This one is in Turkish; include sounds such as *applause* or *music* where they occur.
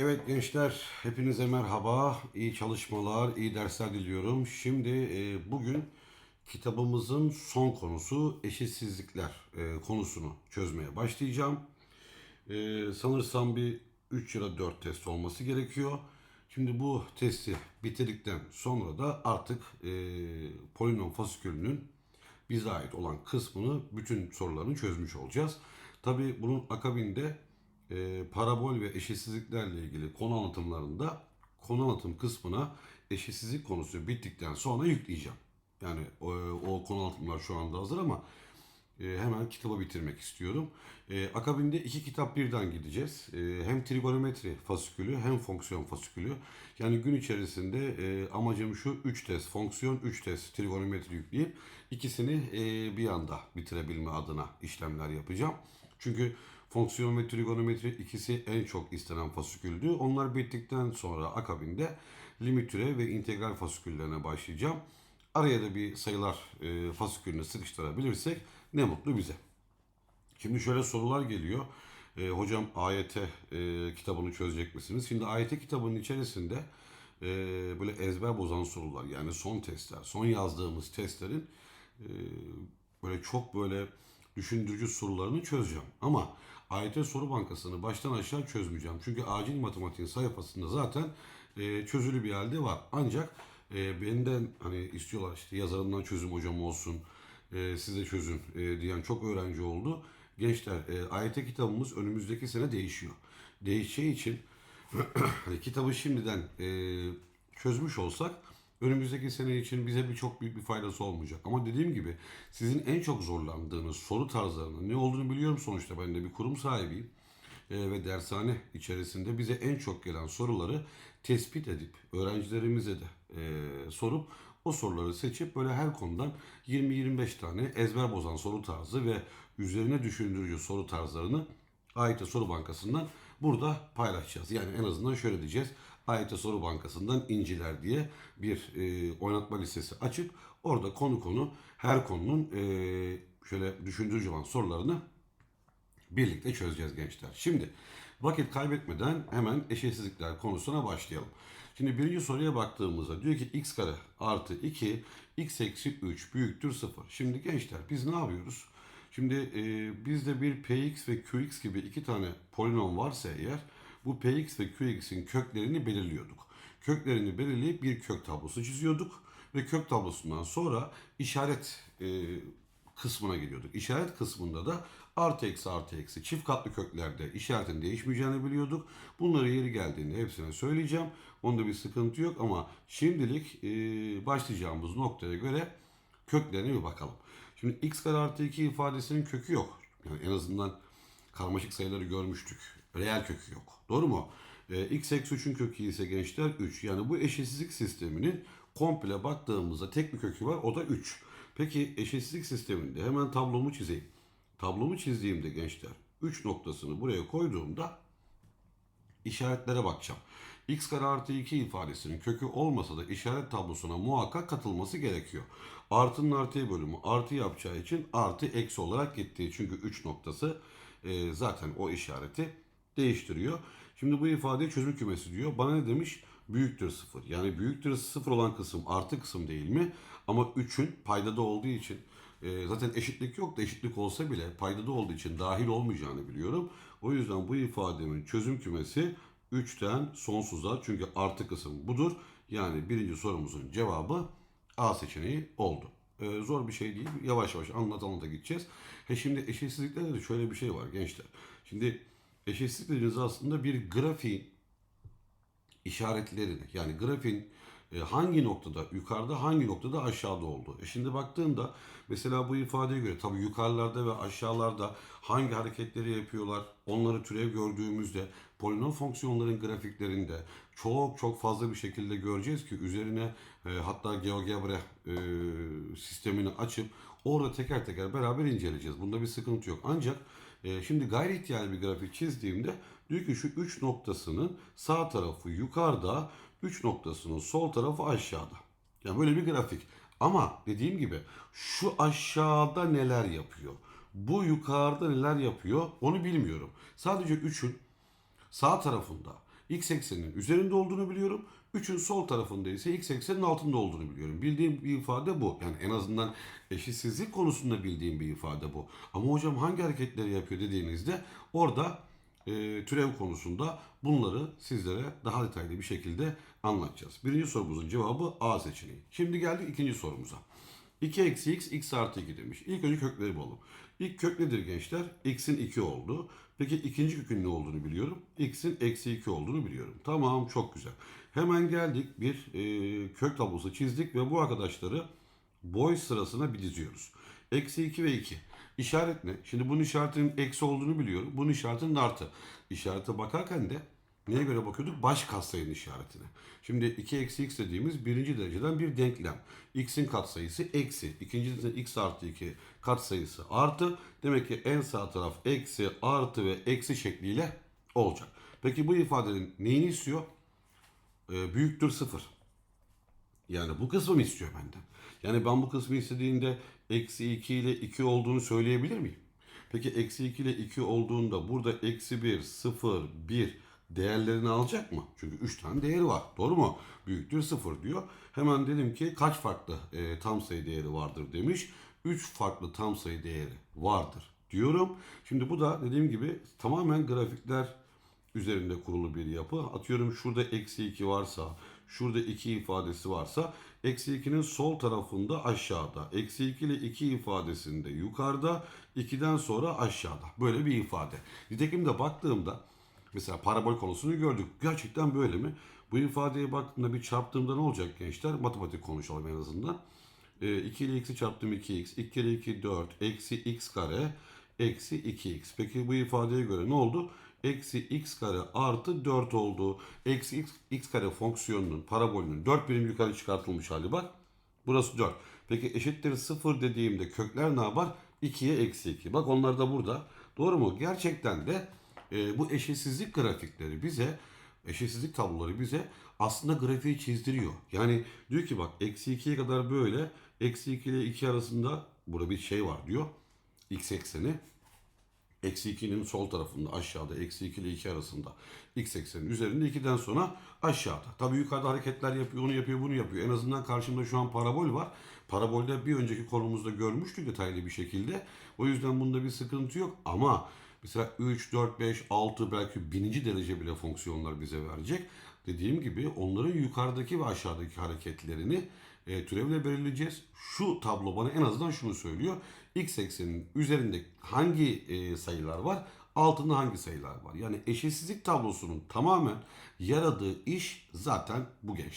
Evet gençler, hepinize merhaba, iyi çalışmalar, iyi dersler diliyorum. Şimdi e, bugün kitabımızın son konusu eşitsizlikler e, konusunu çözmeye başlayacağım. E, sanırsam bir 3 ya da 4 test olması gerekiyor. Şimdi bu testi bitirdikten sonra da artık e, polinom fasikülünün bize ait olan kısmını, bütün sorularını çözmüş olacağız. Tabii bunun akabinde e, parabol ve eşitsizliklerle ilgili konu anlatımlarında konu anlatım kısmına eşitsizlik konusu bittikten sonra yükleyeceğim. Yani o, o konu anlatımlar şu anda hazır ama e, hemen kitabı bitirmek istiyorum. E, akabinde iki kitap birden gideceğiz. E, hem trigonometri fasikülü hem fonksiyon fasikülü. Yani gün içerisinde e, amacım şu 3 test fonksiyon, 3 test trigonometri yükleyip ikisini e, bir anda bitirebilme adına işlemler yapacağım. Çünkü fonksiyon ve trigonometri ikisi en çok istenen fasiküldü. Onlar bittikten sonra akabinde limit türev ve integral fasiküllerine başlayacağım. Araya da bir sayılar e, fasikülünü sıkıştırabilirsek ne mutlu bize. Şimdi şöyle sorular geliyor. E, hocam AYT e, kitabını çözecek misiniz? Şimdi AYT kitabının içerisinde e, böyle ezber bozan sorular yani son testler, son yazdığımız testlerin e, böyle çok böyle düşündürücü sorularını çözeceğim. Ama AYT soru bankasını baştan aşağı çözmeyeceğim. Çünkü acil matematiğin sayfasında zaten e, çözülü bir halde var. Ancak e, benden hani istiyorlar işte yazarından çözüm hocam olsun, e, size çözün e, diyen çok öğrenci oldu. Gençler e, AYT kitabımız önümüzdeki sene değişiyor. Değişeceği için *clears throat* kitabı şimdiden e, çözmüş olsak önümüzdeki sene için bize bir çok büyük bir faydası olmayacak. Ama dediğim gibi sizin en çok zorlandığınız soru tarzlarının ne olduğunu biliyorum sonuçta ben de bir kurum sahibiyim. E, ve dershane içerisinde bize en çok gelen soruları tespit edip öğrencilerimize de e, sorup o soruları seçip böyle her konudan 20-25 tane ezber bozan soru tarzı ve üzerine düşündürücü soru tarzlarını AYT Soru Bankası'ndan burada paylaşacağız. Yani en azından şöyle diyeceğiz. AYT Soru Bankası'ndan inciler diye bir e, oynatma listesi açıp orada konu konu her konunun e, şöyle düşündürücü olan sorularını birlikte çözeceğiz gençler. Şimdi vakit kaybetmeden hemen eşitsizlikler konusuna başlayalım. Şimdi birinci soruya baktığımızda diyor ki x kare artı 2 x eksi 3 büyüktür 0. Şimdi gençler biz ne yapıyoruz? Şimdi e, bizde bir px ve qx gibi iki tane polinom varsa eğer bu px ve qx'in köklerini belirliyorduk. Köklerini belirleyip bir kök tablosu çiziyorduk ve kök tablosundan sonra işaret e, kısmına geliyorduk. İşaret kısmında da artı eksi artı eksi çift katlı köklerde işaretin değişmeyeceğini biliyorduk. Bunları yeri geldiğinde hepsine söyleyeceğim. Onda bir sıkıntı yok ama şimdilik e, başlayacağımız noktaya göre köklerine bir bakalım. Şimdi x kare artı 2 ifadesinin kökü yok. Yani en azından karmaşık sayıları görmüştük. Reel kökü yok. Doğru mu? E, x eksi 3'ün kökü ise gençler 3. Yani bu eşitsizlik sisteminin komple baktığımızda tek bir kökü var. O da 3. Peki eşitsizlik sisteminde hemen tablomu çizeyim. Tablomu çizdiğimde gençler 3 noktasını buraya koyduğumda işaretlere bakacağım. x kare artı 2 ifadesinin kökü olmasa da işaret tablosuna muhakkak katılması gerekiyor. Artının artıya bölümü artı yapacağı için artı eksi olarak gittiği çünkü 3 noktası e, zaten o işareti değiştiriyor. Şimdi bu ifadeye çözüm kümesi diyor. Bana ne demiş? Büyüktür sıfır. Yani büyüktür sıfır olan kısım artı kısım değil mi? Ama 3'ün paydada olduğu için e, zaten eşitlik yok da eşitlik olsa bile paydada olduğu için dahil olmayacağını biliyorum. O yüzden bu ifademin çözüm kümesi 3'ten sonsuza çünkü artı kısım budur. Yani birinci sorumuzun cevabı A seçeneği oldu. Ee, zor bir şey değil. Yavaş yavaş anlat anlata gideceğiz. He şimdi eşitsizliklerde de şöyle bir şey var gençler. Şimdi eşitsizlik dediğiniz aslında bir grafiğin işaretlerini yani grafiğin e, hangi noktada yukarıda hangi noktada aşağıda olduğu. E şimdi baktığında mesela bu ifadeye göre tabii yukarılarda ve aşağılarda hangi hareketleri yapıyorlar onları türev gördüğümüzde polinom fonksiyonların grafiklerinde çok çok fazla bir şekilde göreceğiz ki üzerine e, hatta GeoGebra e, sistemini açıp orada teker teker beraber inceleyeceğiz. Bunda bir sıkıntı yok. Ancak e, şimdi gayri ihtiyari bir grafik çizdiğimde diyor ki şu 3 noktasının sağ tarafı yukarıda, 3 noktasının sol tarafı aşağıda. Yani böyle bir grafik. Ama dediğim gibi şu aşağıda neler yapıyor? Bu yukarıda neler yapıyor? Onu bilmiyorum. Sadece 3'ün sağ tarafında x ekseninin üzerinde olduğunu biliyorum. 3'ün sol tarafında ise x eksenin altında olduğunu biliyorum. Bildiğim bir ifade bu. Yani en azından eşitsizlik konusunda bildiğim bir ifade bu. Ama hocam hangi hareketleri yapıyor dediğinizde orada e, türev konusunda bunları sizlere daha detaylı bir şekilde anlatacağız. Birinci sorumuzun cevabı A seçeneği. Şimdi geldik ikinci sorumuza. 2 eksi x, x artı 2 demiş. İlk önce kökleri bulalım. İlk kök nedir gençler? x'in 2 oldu. Peki ikinci kökün ne olduğunu biliyorum. x'in eksi 2 olduğunu biliyorum. Tamam çok güzel. Hemen geldik bir e, kök tablosu çizdik ve bu arkadaşları boy sırasına bir diziyoruz. Eksi 2 ve 2. İşaret ne? Şimdi bunun işaretinin eksi olduğunu biliyorum. Bunun işaretinin artı. İşarete bakarken de neye göre bakıyorduk? Baş katsayının işaretine. Şimdi 2 eksi x dediğimiz birinci dereceden bir denklem. x'in katsayısı eksi. İkinci dereceden x artı 2 katsayısı artı. Demek ki en sağ taraf eksi, artı ve eksi şekliyle olacak. Peki bu ifadenin neyini istiyor? Ee, büyüktür sıfır. Yani bu kısmı mı istiyor benden? Yani ben bu kısmı istediğinde eksi 2 ile 2 olduğunu söyleyebilir miyim? Peki eksi 2 ile 2 olduğunda burada eksi 1, 0, 1 değerlerini alacak mı? Çünkü 3 tane değeri var. Doğru mu? Büyüktür 0 diyor. Hemen dedim ki kaç farklı e, tam sayı değeri vardır demiş. 3 farklı tam sayı değeri vardır diyorum. Şimdi bu da dediğim gibi tamamen grafikler üzerinde kurulu bir yapı. Atıyorum şurada eksi 2 varsa, şurada 2 ifadesi varsa, eksi 2'nin sol tarafında aşağıda, eksi 2 ile 2 ifadesinde yukarıda, 2'den sonra aşağıda. Böyle bir ifade. Nitekim de baktığımda, mesela parabol konusunu gördük. Gerçekten böyle mi? Bu ifadeye baktığımda bir çarptığımda ne olacak gençler? Matematik konuşalım en azından. E, 2 ile x'i çarptım 2x, 2 ile 2 4, eksi x kare, eksi 2x. Peki bu ifadeye göre ne oldu? Eksi x kare artı 4 oldu. Eksi x, x kare fonksiyonunun, parabolünün 4 birim yukarı çıkartılmış hali bak. Burası 4. Peki eşittir 0 dediğimde kökler ne yapar? 2'ye eksi 2. Bak onlar da burada. Doğru mu? Gerçekten de e, bu eşitsizlik grafikleri bize eşitsizlik tabloları bize aslında grafiği çizdiriyor. Yani diyor ki bak eksi 2'ye kadar böyle eksi 2 ile 2 arasında burada bir şey var diyor. X ekseni. Eksi 2'nin sol tarafında aşağıda eksi 2 ile 2 arasında x eksenin üzerinde 2'den sonra aşağıda. Tabii yukarıda hareketler yapıyor, onu yapıyor, bunu yapıyor. En azından karşımda şu an parabol var. Parabolde bir önceki konumuzda görmüştük detaylı bir şekilde. O yüzden bunda bir sıkıntı yok ama mesela 3, 4, 5, 6 belki bininci derece bile fonksiyonlar bize verecek. Dediğim gibi onların yukarıdaki ve aşağıdaki hareketlerini e, türevle belirleyeceğiz. Şu tablo bana en azından şunu söylüyor. X ekseninin üzerinde hangi e, sayılar var, altında hangi sayılar var? Yani eşitsizlik tablosunun tamamen yaradığı iş zaten bu gençler.